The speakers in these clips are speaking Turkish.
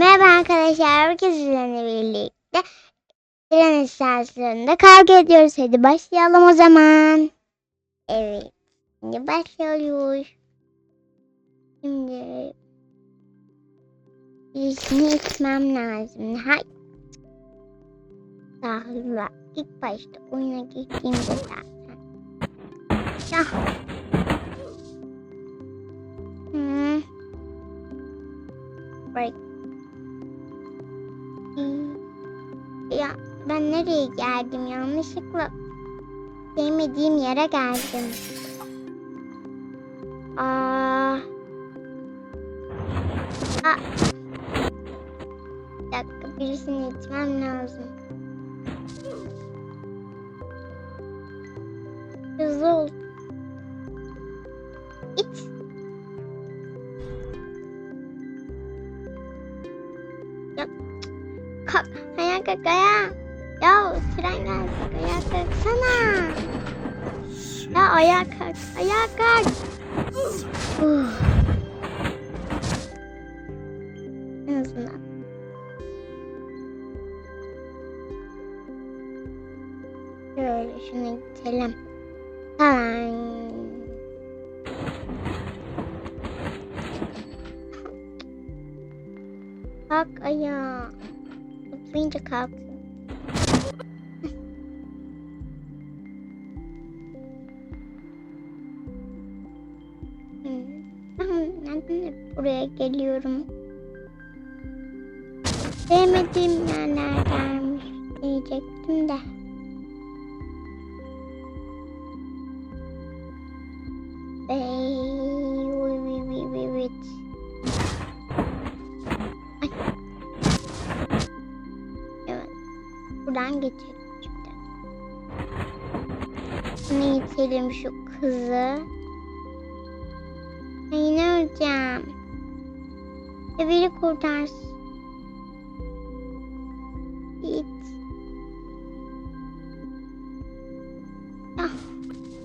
Merhaba arkadaşlar. Bugün sizlerle birlikte tren istasyonunda kavga ediyoruz. Hadi başlayalım o zaman. Evet. Şimdi başlıyoruz. Şimdi birisini itmem lazım. Hay. Sağlıkla. İlk başta oyuna girdiğimde zaten. Ya. Nereye geldim yanlışlıkla sevmediğim yere geldim. Aa. Aa. Bir dakika birisini itmem lazım. Hızlı ol. İt. Ya. Kalk. Ayağa kalk ayağa. Ya ayağa kalk. Ayağa kalk. En azından. Şöyle şunu itelim. Tamam. Kalk ayağa. Zıplayınca kalksın. Buraya geliyorum? Sevmediğim yerlerdenmiş diyecektim de. Evet. Buradan geçelim şimdi. Bunu itelim şu kızı. Ya biri kurtarsın. İt. Ah,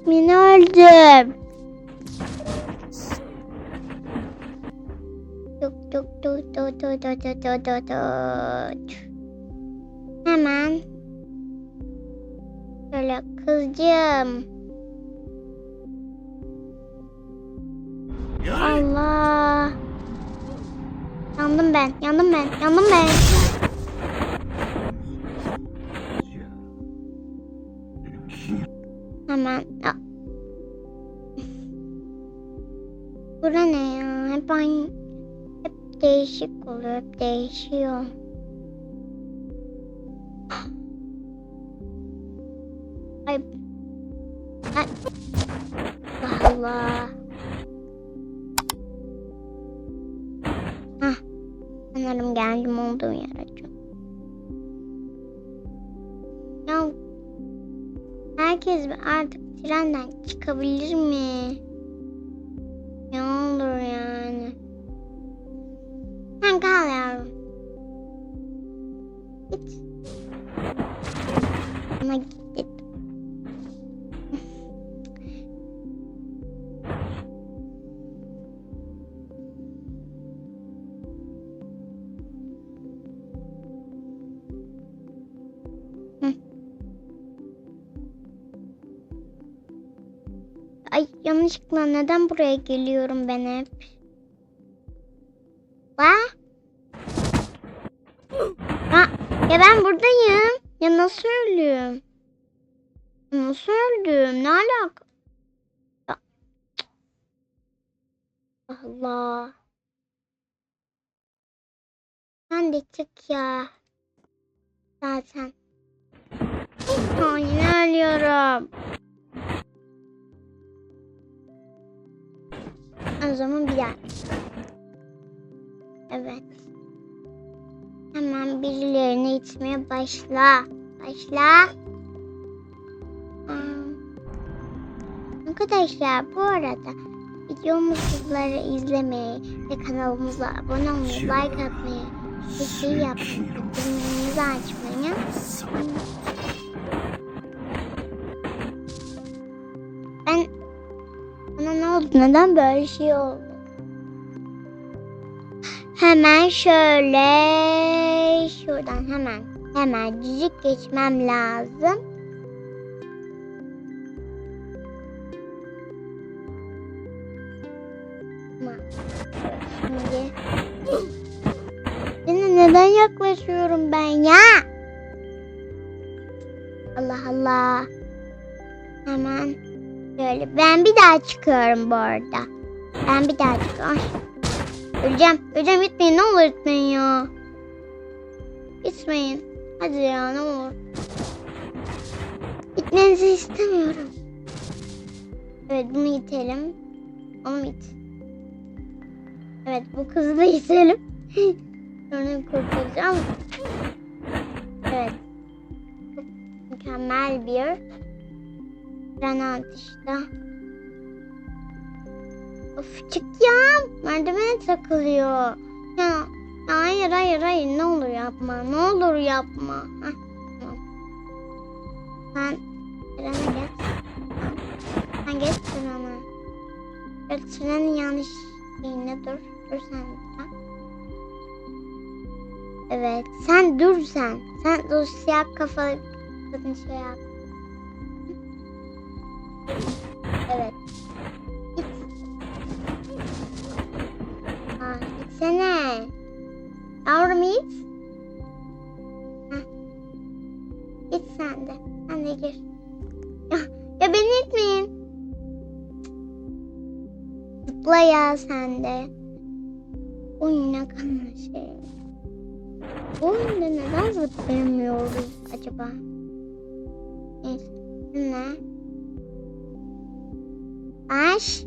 yine öldüm. Tuk tuk tuk tuk tuk tuk tuk tuk tuk tuk. Hemen. Şöyle kızcığım. Allah. Yandım ben, yandım ben, yandım ben. Hemen. Aa. Bura ne ya? Hep aynı. Hep değişik oluyor, hep değişiyor. Ay. Ay. Sanırım geldim olduğum yere. Ya herkes artık trenden çıkabilir mi? Ne olur yani. Sen kal yavrum. Git. Ama git. Ay yanlışlıkla neden buraya geliyorum ben hep? Va? Ha, ya ben buradayım. Ya nasıl öldüm? Nasıl öldüm? Ne alaka? Allah. Sen de çık ya. Zaten. Ay, yine ölüyorum. O zaman bir daha. Evet. Hemen birilerini itmeye başla. Başla. Arkadaşlar bu arada videomuzları izlemeyi ve kanalımıza abone olmayı, like atmayı, bir şey yapmayı, bildirimlerinizi açmayı. Oldu? Neden böyle şey oldu? Hemen şöyle şuradan hemen hemen cücük geçmem lazım. Şimdi Yine neden yaklaşıyorum ben ya? Allah Allah. Hemen şöyle. Ben bir daha çıkıyorum bu arada. Ben bir daha çıkıyorum. Ay. Öleceğim. Öleceğim gitmeyin. Ne olur gitmeyin ya. Gitmeyin. Hadi ya ne olur. Gitmenizi istemiyorum. Evet bunu itelim. Onu it. Evet bu kızı da itelim. Sonra kurtulacağım. Evet. Mükemmel bir tren atışta. Of çık ya. Merdivene takılıyor. Ya, hayır hayır hayır ne olur yapma. Ne olur yapma. Heh. Sen trene geç. Sen geç trene. Evet, trenin yanlış yerine dur. Dur sen. Evet sen dur sen. Sen dur siyah kafalı kadın şey yap. Ya sen de. Oy ne kadar şey. Bu oyunda neden zıplayamıyoruz acaba? Neyse. Ne? Aş.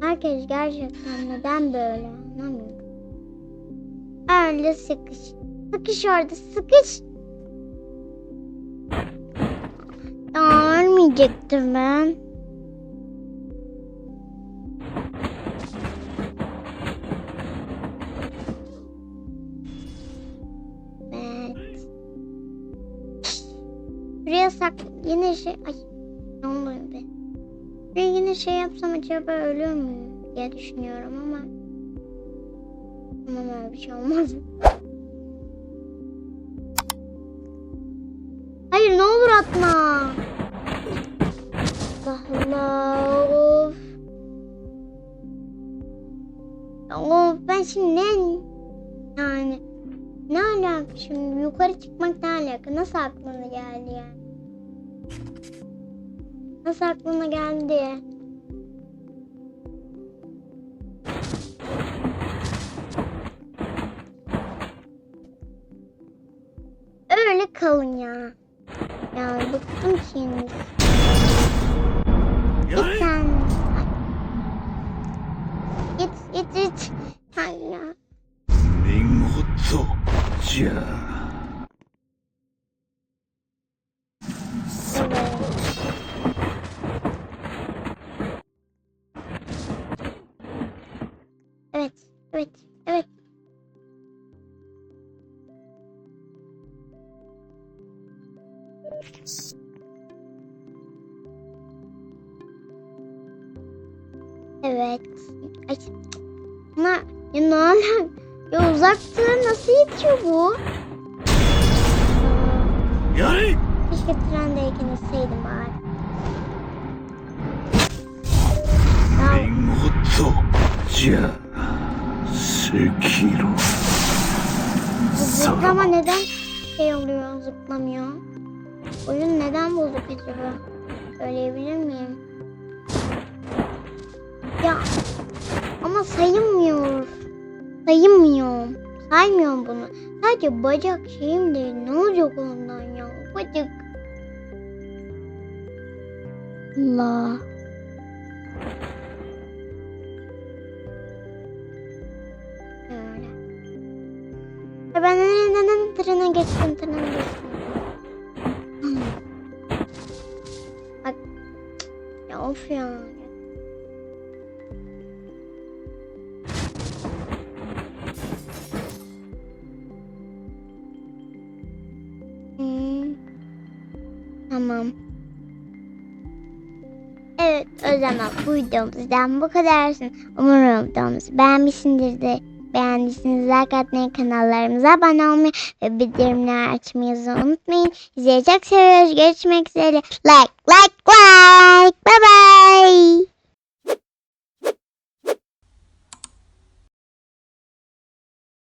Herkes gerçekten neden böyle anlamıyorum. Öyle sıkış. Sıkış orada sıkış. Ya ölmeyecektim ben. Yine şey ay ne oluyor be? Buraya yine şey yapsam acaba ölür müyüm diye düşünüyorum ama Umarım öyle bir şey olmaz. Hayır ne olur atma. Allah Allah of. Of ben şimdi ne yani ne alaka şimdi yukarı çıkmak ne alaka nasıl aklına geldi yani nasıl aklına geldi öyle kalın ya yani bıktım şimdi git sen git git git Ay ya. 見事じ Evet, evet, evet. Ay. Na, ya ne alak? Ya uzakta nasıl yetiyor bu? やれ Keşke trendeyken etseydim bari. Ya Çekil. Zıplama Sana. neden şey oluyor zıplamıyor? Oyun neden bozuk acaba? Söyleyebilir miyim? Ya ama sayılmıyor. Sayılmıyorum. Saymıyorum bunu. Sadece bacak şeyim değil. Ne olacak ondan ya? Bacak. Allah. Neden trene geçtim trene geçtim. Bak. Ya of ya. Tamam. Evet O zaman bu videomuzdan bu kadarsın. Umarım videomuzu beğenmişsindir de beğendiyseniz like atmayı, kanallarımıza abone olmayı ve bildirimleri açmayı unutmayın. Çok seviyoruz. Görüşmek üzere. Like, like, like. Bye bye.